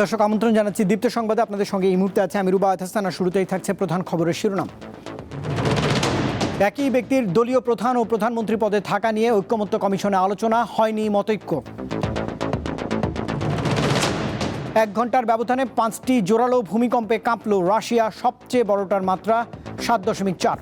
দর্শক, আমন্ত্রণ জানাচ্ছি দীপ্ত সংবাদে। আপনাদের সঙ্গে এই মুহূর্তে আছে আমি রুবা হাসান আর শুরুতেই থাকছে প্রধান খবরের শিরোনাম। একই ব্যক্তির দলীয় প্রধান ও প্রধানমন্ত্রী পদে থাকা নিয়ে ঐক্যমত্য কমিশনে আলোচনা, হয়নি মতৈক্য। এক ঘণ্টার ব্যবধানে পাঁচটি জোরালো ভূমিকম্পে কাঁপল রাশিয়া সবচেয়ে বড়টার মাত্রা সাত দশমিক চার।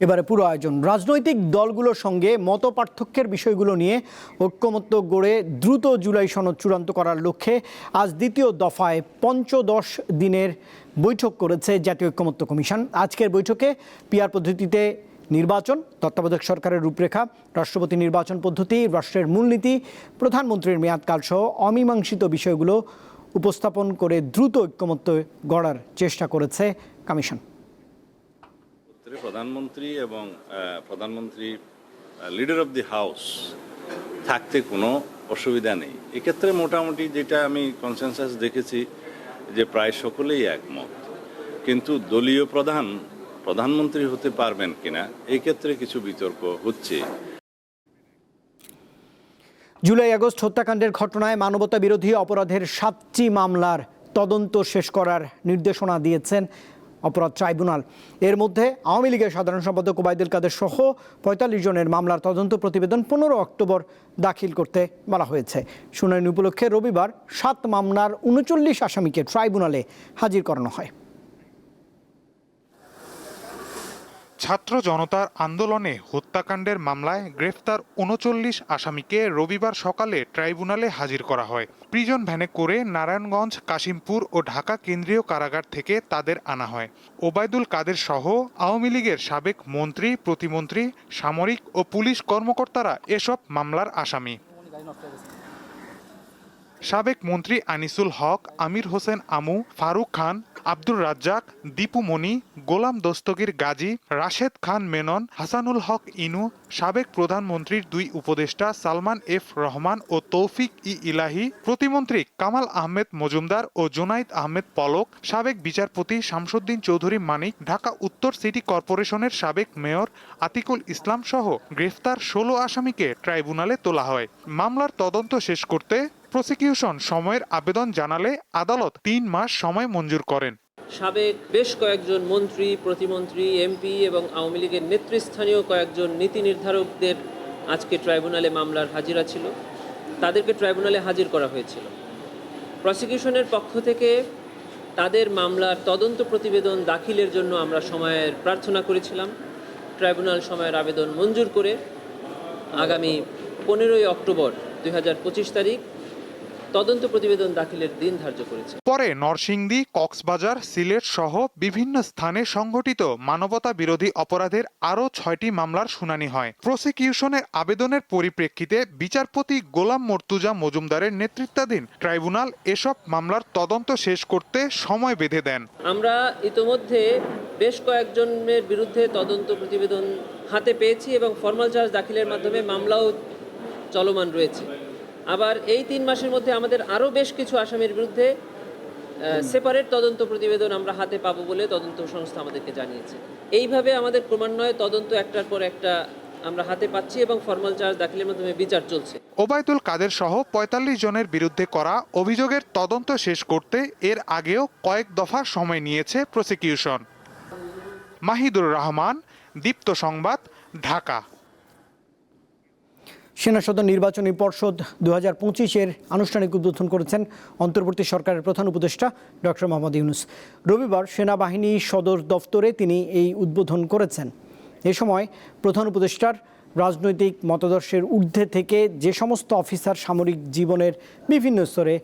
এবারে পুরো আয়োজন। রাজনৈতিক দলগুলোর সঙ্গে মত পার্থক্যের বিষয়গুলো নিয়ে ঐক্যমত্য গড়ে দ্রুত জুলাই সনদ চূড়ান্ত করার লক্ষ্যে আজ দ্বিতীয় দফায় পঞ্চদশ দিনের বৈঠক করেছে জাতীয় ঐক্যমত্য কমিশন। আজকের বৈঠকে পিআর পদ্ধতিতে নির্বাচন, তত্ত্বাবধায়ক সরকারের রূপরেখা, রাষ্ট্রপতি নির্বাচন পদ্ধতি, রাষ্ট্রের মূলনীতি, প্রধানমন্ত্রীর মেয়াদকাল সহ অমীমাংসিত বিষয়গুলো উপস্থাপন করে দ্রুত ঐক্যমত্য গড়ার চেষ্টা করেছে কমিশন। ক্ষেত্রে প্রধানমন্ত্রী এবং প্রধানমন্ত্রী লিডার অফ দি হাউস থাকতে কোনো অসুবিধা নেই। এক্ষেত্রে মোটামুটি যেটা আমি কনসেনসাস দেখেছি যে প্রায় সকলেই একমত। কিন্তু দলীয় প্রধান, প্রধানমন্ত্রী হতে পারবেন কিনা এই ক্ষেত্রে কিছু বিতর্ক হচ্ছে। জুলাই আগস্ট হত্যাকাণ্ডের ঘটনায় মানবতা বিরোধী অপরাধের সাতটি মামলার তদন্ত শেষ করার নির্দেশনা দিয়েছেন অপরাধ ট্রাইব্যুনাল। এর মধ্যে আওয়ামী লীগের সাধারণ সম্পাদক ওবায়দুল কাদের সহ পঁয়তাল্লিশ জনের মামলার তদন্ত প্রতিবেদন পনেরো অক্টোবর দাখিল করতে বলা হয়েছে। শুনানি উপলক্ষে রবিবার সাত মামলার উনচল্লিশ আসামিকে ট্রাইব্যুনালে হাজির করানো হয়। ছাত্র জনতার আন্দোলনে হত্যাকাণ্ডের মামলায় গ্রেফতার উনচল্লিশ আসামিকে রবিবার সকালে ট্রাইব্যুনালে হাজির করা হয়। প্রিজন ভ্যানে করে নারায়ণগঞ্জ, কাশিমপুর ও ঢাকা কেন্দ্রীয় কারাগার থেকে তাদের আনা হয়। ওবায়দুল কাদের সহ আওয়ামী লীগের সাবেক মন্ত্রী, প্রতিমন্ত্রী, সামরিক ও পুলিশ কর্মকর্তারা এসব মামলার আসামি। সাবেক মন্ত্রী আনিসুল হক, আমির হোসেন আমু, ফারুক খান আব্দুর রাজ্জাক, দীপু মনি গোলাম দস্তগীর গাজী, রাশেদ খান মেনন, হাসানুল হক ইনু, সাবেক প্রধানমন্ত্রীর দুই উপদেষ্টা সালমান এফ রহমান ও তৌফিক ই ইলাহি, প্রতিমন্ত্রী কামাল আহমেদ মজুমদার ও জোনাইদ আহমেদ পলক, সাবেক বিচারপতি শামসুদ্দিন চৌধুরী মানিক, ঢাকা উত্তর সিটি কর্পোরেশনের সাবেক মেয়র আতিকুল ইসলাম সহ গ্রেফতার ষোলো আসামিকে ট্রাইব্যুনালে তোলা হয়। মামলার তদন্ত শেষ করতে প্রসিকিউশন সময়ের আবেদন জানালে আদালত তিন মাস সময় মঞ্জুর করেন। সাবেক বেশ কয়েকজন মন্ত্রী, প্রতিমন্ত্রী, এমপি এবং আওয়ামী লীগের নেতৃস্থানীয় কয়েকজন নীতি নির্ধারকদের আজকে ট্রাইব্যুনালে মামলার হাজিরা ছিল। তাদেরকে ট্রাইব্যুনালে হাজির করা হয়েছিল। প্রসিকিউশনের পক্ষ থেকে তাদের মামলার তদন্ত প্রতিবেদন দাখিলের জন্য আমরা সময়ের প্রার্থনা করেছিলাম। ট্রাইব্যুনাল সময়ের আবেদন মঞ্জুর করে আগামী পনেরোই অক্টোবর দুই হাজার পঁচিশ তারিখ তদন্ত প্রতিবেদন দাখিলের দিন ধার্য করেছে। পরে নরসিংদী কক্সবাজার সিলেট সহ বিভিন্ন স্থানে সংঘটিত মানবতা বিরোধী অপরাধের আরও ছয়টি মামলার শুনানি হয়। প্রসিকিউশনের আবেদনের পরিপ্রেক্ষিতে বিচারপতি গোলাম মর্তুজা মজুমদারের নেতৃত্বাধীন ট্রাইব্যুনাল এসব মামলার তদন্ত শেষ করতে সময় বেঁধে দেন। আমরা ইতোমধ্যে বেশ কয়েকজনের বিরুদ্ধে তদন্ত প্রতিবেদন হাতে পেয়েছি এবং ফর্মাল চার্জ দাখিলের মাধ্যমে মামলাও চলমান রয়েছে। আবার এই তিন মাসের মধ্যে আমাদের আরও বেশ কিছু আসামির বিরুদ্ধে সেপারেট তদন্ত প্রতিবেদন আমরা হাতে পাবো বলে তদন্ত সংস্থা আমাদেরকে জানিয়েছে। এইভাবে আমাদের ক্রমান্বয়ে তদন্ত একটার পর একটা আমরা হাতে পাচ্ছি এবং ফর্মাল চার্জ দাখিলের মাধ্যমে বিচার চলছে। ওবায়দুল কাদের সহ পঁয়তাল্লিশ জনের বিরুদ্ধে করা অভিযোগের তদন্ত শেষ করতে এর আগেও কয়েক দফা সময় নিয়েছে প্রসিকিউশন মাহিদুর রহমান, দীপ্ত সংবাদ, ঢাকা। সেনা সদর নির্বাচনী পর্ষদ দু হাজার পঁচিশের আনুষ্ঠানিক উদ্বোধন করেছেন অন্তর্বর্তী সরকারের প্রধান উপদেষ্টা ডক্টর মোহাম্মদ ইউনুস। রবিবার সেনাবাহিনী সদর দফতরে তিনি এই উদ্বোধন করেছেন। এ সময় প্রধান উপদেষ্টার রাজনৈতিক মতাদর্শের ঊর্ধ্বে থেকে যে সমস্ত অফিসার সামরিক জীবনের বিভিন্ন স্তরে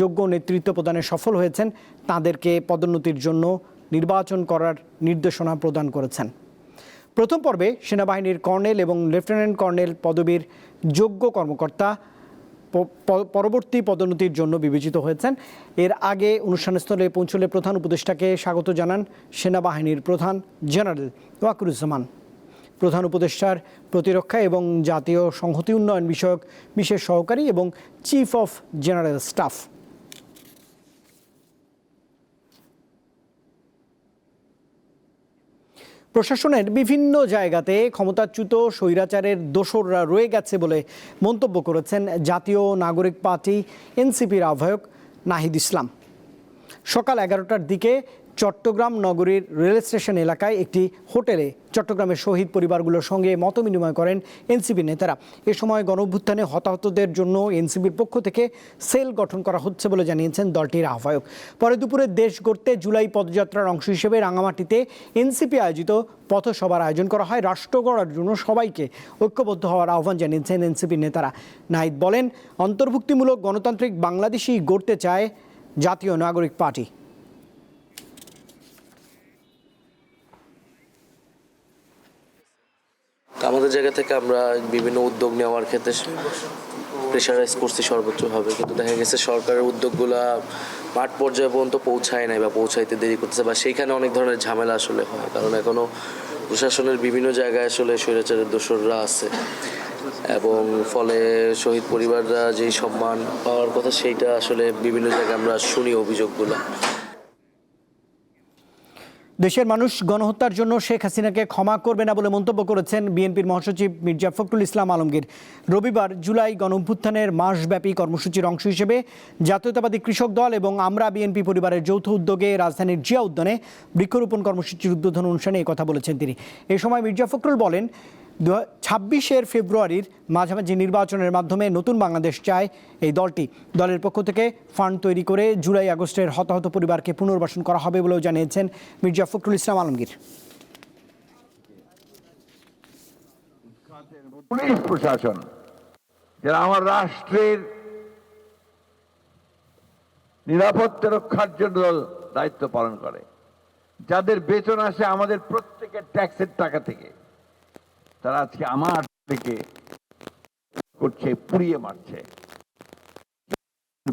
যোগ্য নেতৃত্ব প্রদানে সফল হয়েছেন, তাদেরকে পদোন্নতির জন্য নির্বাচন করার নির্দেশনা প্রদান করেছেন। প্রথম পর্বে সেনাবাহিনীর কর্নেল এবং লেফটেন্যান্ট কর্নেল পদবীর যোগ্য কর্মকর্তা পরবর্তী পদোন্নতির জন্য বিবেচিত হয়েছেন। এর আগে অনুষ্ঠানস্থলে পৌঁছলে প্রধান উপদেষ্টাকে স্বাগত জানান সেনাবাহিনীর প্রধান জেনারেল ওয়াকুরুজ্জামান। প্রধান উপদেষ্টার প্রতিরক্ষা এবং জাতীয় সংহতি উন্নয়ন বিষয়ক বিশেষ সহকারী এবং চিফ অফ জেনারেল স্টাফ। প্রশাসনের বিভিন্ন জায়গাতে ক্ষমতাচ্যুত স্বৈরাচারের দোসররা রয়ে গেছে বলে মন্তব্য করেছেন জাতীয় নাগরিক পার্টি, এনসিপির আহ্বায়ক নাহিদ ইসলাম। সকাল এগারোটার দিকে চট্টগ্রাম নগরীর রেল স্টেশন এলাকায় একটি হোটেলে চট্টগ্রামের শহীদ পরিবারগুলোর সঙ্গে মত বিনিময় করেন এনসিপি নেতারা। এ সময় গণঅভ্যুত্থানে হতাহতদের জন্য এনসিবির পক্ষ থেকে সেল গঠন করা হচ্ছে বলে জানিয়েছেন দলটির আহ্বায়ক। পরে দুপুরে দেশ গড়তে জুলাই পদযাত্রার অংশ হিসেবে রাঙামাটিতে এনসিপি আয়োজিত পথসভার আয়োজন করা হয়। রাষ্ট্র গড়ার জন্য সবাইকে ঐক্যবদ্ধ হওয়ার আহ্বান জানিয়েছেন এনসিপির নেতারা। নাহিদ বলেন, অন্তর্ভুক্তিমূলক গণতান্ত্রিক বাংলাদেশই গড়তে চায় জাতীয় নাগরিক পার্টি। আমাদের জায়গা থেকে আমরা বিভিন্ন উদ্যোগ নেওয়ার ক্ষেত্রে প্রেশারাইজ করছি সর্বোচ্চভাবে। কিন্তু দেখা গেছে সরকারের উদ্যোগগুলা মাঠ পর্যায়ে পর্যন্ত পৌঁছায় নাই বা পৌঁছাইতে দেরি করতেছে বা সেইখানে অনেক ধরনের ঝামেলা আসলে হয়। কারণ এখনও প্রশাসনের বিভিন্ন জায়গায় আসলে স্বৈরাচারের দোসররা আছে। এবং ফলে শহীদ পরিবাররা যেই সম্মান পাওয়ার কথা, সেইটা আসলে বিভিন্ন জায়গায় আমরা শুনি অভিযোগগুলো। দেশের মানুষ গণহত্যার জন্য শেখ হাসিনাকে ক্ষমা করবে না বলে মন্তব্য করেছেন বিএনপির মহাসচিব মির্জা ফখরুল ইসলাম আলমগীর। রবিবার জুলাই গণঅভ্যুত্থানের মাসব্যাপী কর্মসূচির অংশ হিসেবে জাতীয়তাবাদী কৃষক দল এবং আমরা বিএনপি পরিবারের যৌথ উদ্যোগে রাজধানীর জিয়া উদ্যানে বৃক্ষরোপণ কর্মসূচির উদ্বোধন অনুষ্ঠানে কথা বলেছেন তিনি। এ সময় মির্জা ফখরুল বলেন ছাব্বিশের ফেব্রুয়ারির মাঝামাঝি নির্বাচনের মাধ্যমে নতুন বাংলাদেশ চায় এই দলটি। দলের পক্ষ থেকে ফান্ড তৈরি করে জুলাই আগস্টের হতাহত পরিবারকে পুনর্বাসন করা হবে বলেও জানিয়েছেন মির্জা ফখরুল ইসলাম আলমগীর। পুলিশ প্রশাসন, যারা আমার রাষ্ট্রের নিরাপত্তা রক্ষার জন্য দায়িত্ব পালন করে, যাদের বেতন আসে আমাদের প্রত্যেকের ট্যাক্সের টাকা থেকে। তারা আজকে আমার থেকে করছে, পুড়িয়ে মারছে।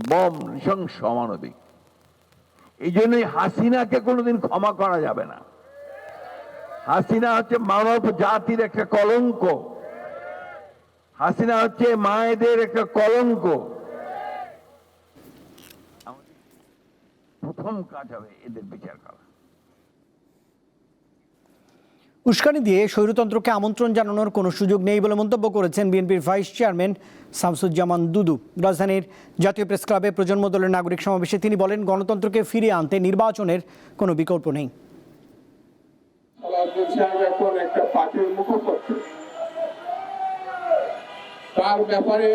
বম, নৃশংস, অমানবিক। এই জন্যই হাসিনাকে কোনোদিন ক্ষমা করা যাবে না। হাসিনা হচ্ছে মানব জাতির একটা কলঙ্ক। হাসিনা হচ্ছে মায়েদের একটা কলঙ্ক। প্রথম কাজ হবে এদের বিচার করা। উস্কানি দিয়ে স্বৈরতন্ত্রকে আমন্ত্রণ জানানোর কোনো সুযোগ নেই বলে মন্তব্য করেছেন বিএনপির ভাইস চেয়ারম্যান শামসুজ্জামান দুদু। রাজধানীর জাতীয় প্রেস ক্লাবে প্রজন্ম দলের নাগরিক সমাবেশে তিনি বলেন, গণতন্ত্রকে ফিরিয়ে আনতে নির্বাচনের কোনো বিকল্প নেই। তার ব্যাপারে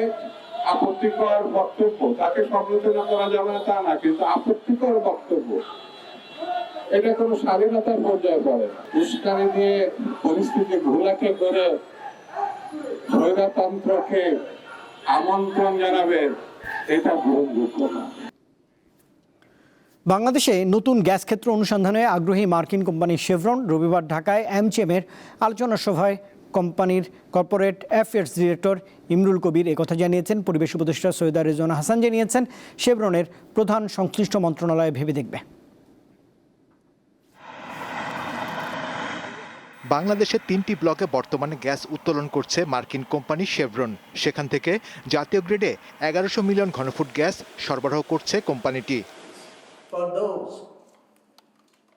আপত্তিকর বক্তব্য, তাকে সমালোচনা করা যাবে না তা না, কিন্তু আপত্তিকর বক্তব্য এটা কোনো স্বাধীনতার পর্যায়ে পড়ে উস্কানি দিয়ে পরিস্থিতি ঘোলাটে করে স্বৈরতন্ত্রকে আমন্ত্রণ জানাবেন এটা গ্রহণযোগ্য না। বাংলাদেশে নতুন গ্যাস ক্ষেত্র অনুসন্ধানে আগ্রহী মার্কিন কোম্পানি শেভরন রবিবার ঢাকায় অ্যামচেমের আলোচনা সভায় কোম্পানির corporate affairs director Imrul Kabir একথা জানিয়েছেন। পরিবেশ উপদেষ্টা সৈয়দা রেজওয়ানা হাসান জানিয়েছেন, শেভরনের প্রধান সংশ্লিষ্ট মন্ত্রণালয় ভেবে দেখবে। বাংলাদেশের তিনটি ব্লকে বর্তমানে গ্যাস উত্তোলন করছে মার্কিন কোম্পানি শেভরন সেখান থেকে জাতীয় গ্রেডে এগারোশো মিলিয়ন ঘনফুট গ্যাস সরবরাহ করছে কোম্পানিটি।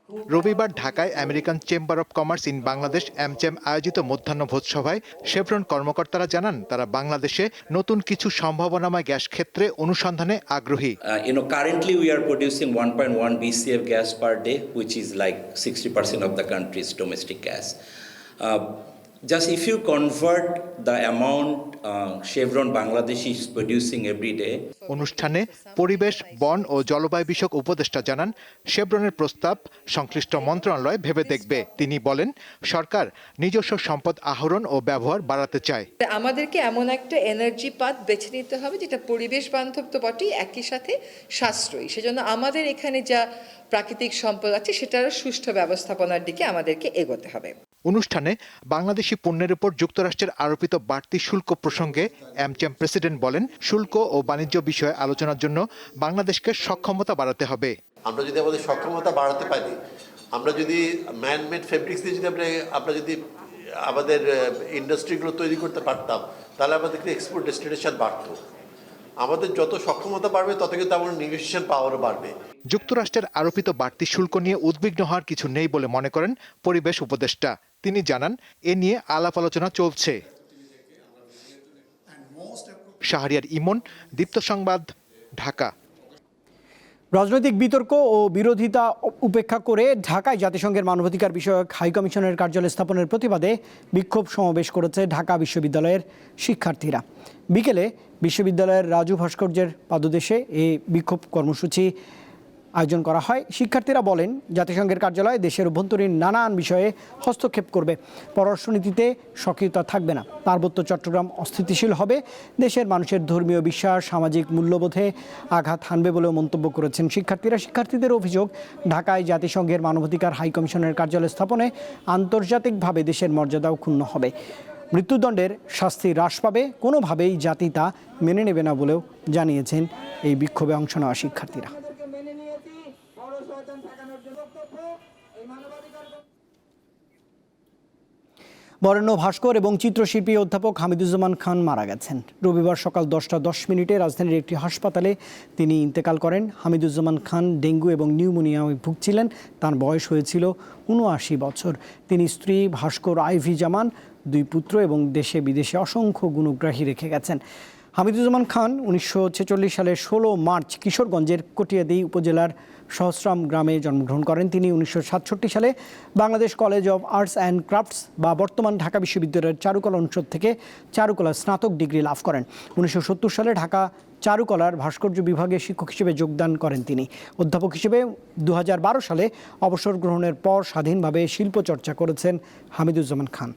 রবিবার ঢাকায় American chamber of commerce in Bangladesh AmCham আয়োজিত মধ্যাহ্ন ভোজসভায় শেভরন কর্মকর্তারা জানান তারা বাংলাদেশে নতুন কিছু সম্ভাবনাময় গ্যাস ক্ষেত্রে অনুসন্ধানে আগ্রহী you know, currently we are producing 1.1 BCF gas per day, which is like 60% of the country's domestic gas. Uh, just if you convert the amount uh, Chevron Bangladesh is producing every day, অনুষ্ঠানে পরিবেশ বন ও জলবায়ু বিষয়ক উপদেষ্টা জানান শেভরনের প্রস্তাব সংশ্লিষ্ট মন্ত্রণালয় ভেবে দেখবে। তিনি বলেন সরকার নিজস্ব সম্পদ আহরণ ও ব্যবহার বাড়াতে চায়। আমাদেরকে এমন একটা এনার্জি পাথ বেছে নিতে হবে যেটা পরিবেশ বান্ধব তো বটেই একই সাথে সাশ্রয়ী। সেজন্য আমাদের এখানে যা প্রাকৃতিক সম্পদ আছে সেটার সুষ্ঠু ব্যবস্থাপনার দিকে আমাদেরকে এগোতে হবে। অনুষ্ঠানে বাংলাদেশি পণ্যের উপর যুক্তরাষ্ট্রের আরোপিত বাড়তি শুল্ক প্রসঙ্গে অ্যামচ্যাম প্রেসিডেন্ট বলেন, শুল্ক ও বাণিজ্য বিষয়ে আলোচনার জন্য বাংলাদেশকে সক্ষমতা বাড়াতে হবে। আমরা যদি আমাদের সক্ষমতা বাড়াতে পারি, আমরা যদি ম্যানমেড ফেব্রিক্স দিয়ে যদি আমরা আমরা যদি আমাদের ইন্ডাস্ট্রিগুলো তৈরি করতে পারতাম, তাহলে আমাদের এক্সপোর্ট ডেস্টিনেশন বাড়তো। আমাদের যত সক্ষমতা বাড়বে, তত কিন্তু আমাদের নেগোসিয়েশন পাওয়ারও বাড়বে। যুক্তরাষ্ট্রের আরোপিত বাড়তি শুল্ক নিয়ে উদ্বিগ্ন হওয়ার কিছু নেই বলে মনে করেন পরিবেশ উপদেষ্টা। তিনি জানান, এ নিয়ে আলাপ আলোচনা চলছে। শাহরিয়ার ইমন, দীপ্ত সংবাদ, ঢাকা। রাজনৈতিক বিতর্ক ও বিরোধিতা উপেক্ষা করে ঢাকায় জাতিসংঘের মানবাধিকার বিষয়ক হাইকমিশনের কার্যালয় স্থাপনের প্রতিবাদে বিক্ষোভ সমাবেশ করেছে ঢাকা বিশ্ববিদ্যালয়ের শিক্ষার্থীরা। বিকেলে বিশ্ববিদ্যালয়ের রাজু ভাস্কর্যের পাদদেশে এই বিক্ষোভ কর্মসূচি আয়োজন করা হয়। শিক্ষার্থীরা বলেন, জাতিসংঘের কার্যালয় দেশের অভ্যন্তরীণ নানান বিষয়ে হস্তক্ষেপ করবে। পররাষ্ট্রনীতিতে সক্রিয়তা থাকবে না। পার্বত্য চট্টগ্রাম অস্থিতিশীল হবে। দেশের মানুষের ধর্মীয় বিশ্বাস, সামাজিক মূল্যবোধে আঘাত হানবে বলেও মন্তব্য করেছেন শিক্ষার্থীরা। শিক্ষার্থীদের অভিযোগ, ঢাকায় জাতিসংঘের মানবাধিকার হাইকমিশনের কার্যালয় স্থাপনে আন্তর্জাতিকভাবে দেশের মর্যাদাও ক্ষুণ্ণ হবে। মৃত্যুদণ্ডের শাস্তি হ্রাস পাবে। কোনোভাবেই জাতি তা মেনে নেবে না বলেও জানিয়েছেন এই বিক্ষোভে অংশ নেওয়া শিক্ষার্থীরা। বরেণ্য ভাস্কর এবং চিত্রশিল্পী অধ্যাপক হামিদুজ্জামান খান মারা গেছেন। রবিবার সকাল দশটা দশ মিনিটে রাজধানীর একটি হাসপাতালে তিনি ইন্তেকাল করেন। হামিদুজ্জামান খান ডেঙ্গু এবং নিউমোনিয়ায় ভুগছিলেন। তার বয়স হয়েছিল উনআশি বছর। তিনি স্ত্রী ভাস্কর আইভি জামান, দুই পুত্র এবং দেশে বিদেশে অসংখ্য গুণগ্রাহী রেখে গেছেন। হামিদুজ্জামান খান উনিশশো ছেচল্লিশ সালের ষোলো মার্চ কিশোরগঞ্জের কটিয়াদি উপজেলার সহস্রাম গ্রামে জন্মগ্রহণ করেন। তিনি উনিশশো সাতষট্টি সালে Bangladesh college of arts and crafts বা বর্তমান ঢাকা বিশ্ববিদ্যালয়ের চারুকলা অনুষদ থেকে চারুকলা স্নাতক ডিগ্রি লাভ করেন। উনিশশো সত্তর সালে ঢাকা চারুকলার ভাস্কর্য বিভাগে শিক্ষক হিসেবে যোগদান করেন তিনি। অধ্যাপক হিসেবে দু হাজার বারো সালে অবসর গ্রহণের পর স্বাধীনভাবে শিল্পচর্চা করেছেন হামিদুজ্জামান খান।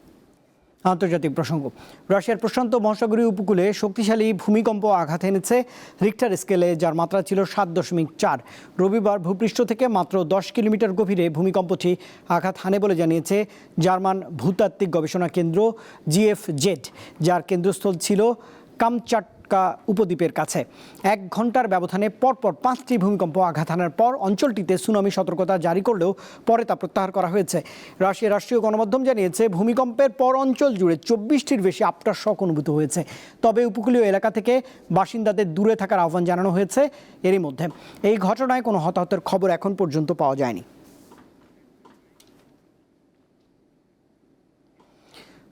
আন্তর্জাতিক প্রসঙ্গ। রাশিয়ার প্রশান্ত মহাসাগরীয় উপকূলে শক্তিশালী ভূমিকম্প আঘাত এনেছে রিক্টার স্কেলে, যার মাত্রা ছিল সাত দশমিক চার। রবিবার ভূপৃষ্ঠ থেকে মাত্র দশ কিলোমিটার গভীরে ভূমিকম্পটি আঘাত হানে বলে জানিয়েছে জার্মান ভূতাত্ত্বিক গবেষণা কেন্দ্র জিএফ জেড যার কেন্দ্রস্থল ছিল কামচাটকা উপদ্বীপের কাছে। এক ঘণ্টার ব্যবধানে পরপর পাঁচটি ভূমিকম্প আঘাত হানার পর অঞ্চলটিতে সুনামি সতর্কতা জারি করলেও পরে তা প্রত্যাহার করা হয়েছে। রাশিয়ার রাষ্ট্রীয় গণমাধ্যম জানিয়েছে, ভূমিকম্পের পর অঞ্চল জুড়ে চব্বিশটির বেশি আপটার শক অনুভূত হয়েছে। তবে উপকূলীয় এলাকা থেকে বাসিন্দাদের দূরে থাকার আহ্বান জানানো হয়েছে এরই মধ্যে। এই ঘটনায় কোনো হতাহতের খবর এখন পর্যন্ত পাওয়া যায়নি।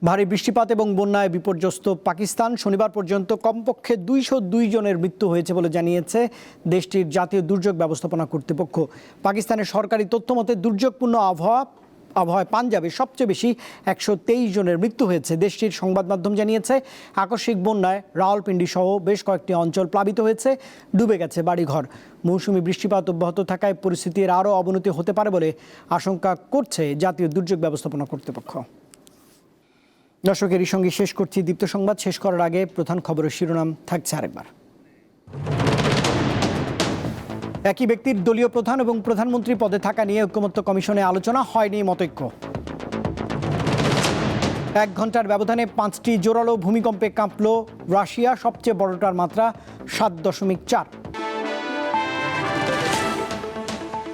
ভারী বৃষ্টিপাত এবং বন্যায় বিপর্যস্ত পাকিস্তান। শনিবার পর্যন্ত কমপক্ষে দুইশো দুই জনের মৃত্যু হয়েছে বলে জানিয়েছে দেশটির জাতীয় দুর্যোগ ব্যবস্থাপনা কর্তৃপক্ষ। পাকিস্তানের সরকারি তথ্য মতে, দুর্যোগপূর্ণ আবহাওয়া, আবহাওয়ায় পাঞ্জাবে সবচেয়ে বেশি একশো তেইশ জনের মৃত্যু হয়েছে। দেশটির সংবাদ মাধ্যম জানিয়েছে, আকস্মিক বন্যায় রাওয়ালপিন্ডি সহ বেশ কয়েকটি অঞ্চল প্লাবিত হয়েছে, ডুবে গেছে বাড়িঘর। মৌসুমি বৃষ্টিপাত অব্যাহত থাকায় পরিস্থিতির আরও অবনতি হতে পারে বলে আশঙ্কা করছে জাতীয় দুর্যোগ ব্যবস্থাপনা কর্তৃপক্ষ। দর্শকের সঙ্গে শেষ করছি। দীপ্ত সংবাদ শেষ করার আগে প্রধান খবরের শিরোনাম থাকছে আরেকবার। একই ব্যক্তির দলীয় প্রধান এবং প্রধানমন্ত্রী পদে থাকা নিয়ে ঐক্যমত্য কমিশনে আলোচনা হয়নি মতৈক্য। এক ঘণ্টার ব্যবধানে পাঁচটি জোরালো ভূমিকম্পে কাঁপল রাশিয়া, সবচেয়ে বড়টার মাত্রা সাত দশমিক চার।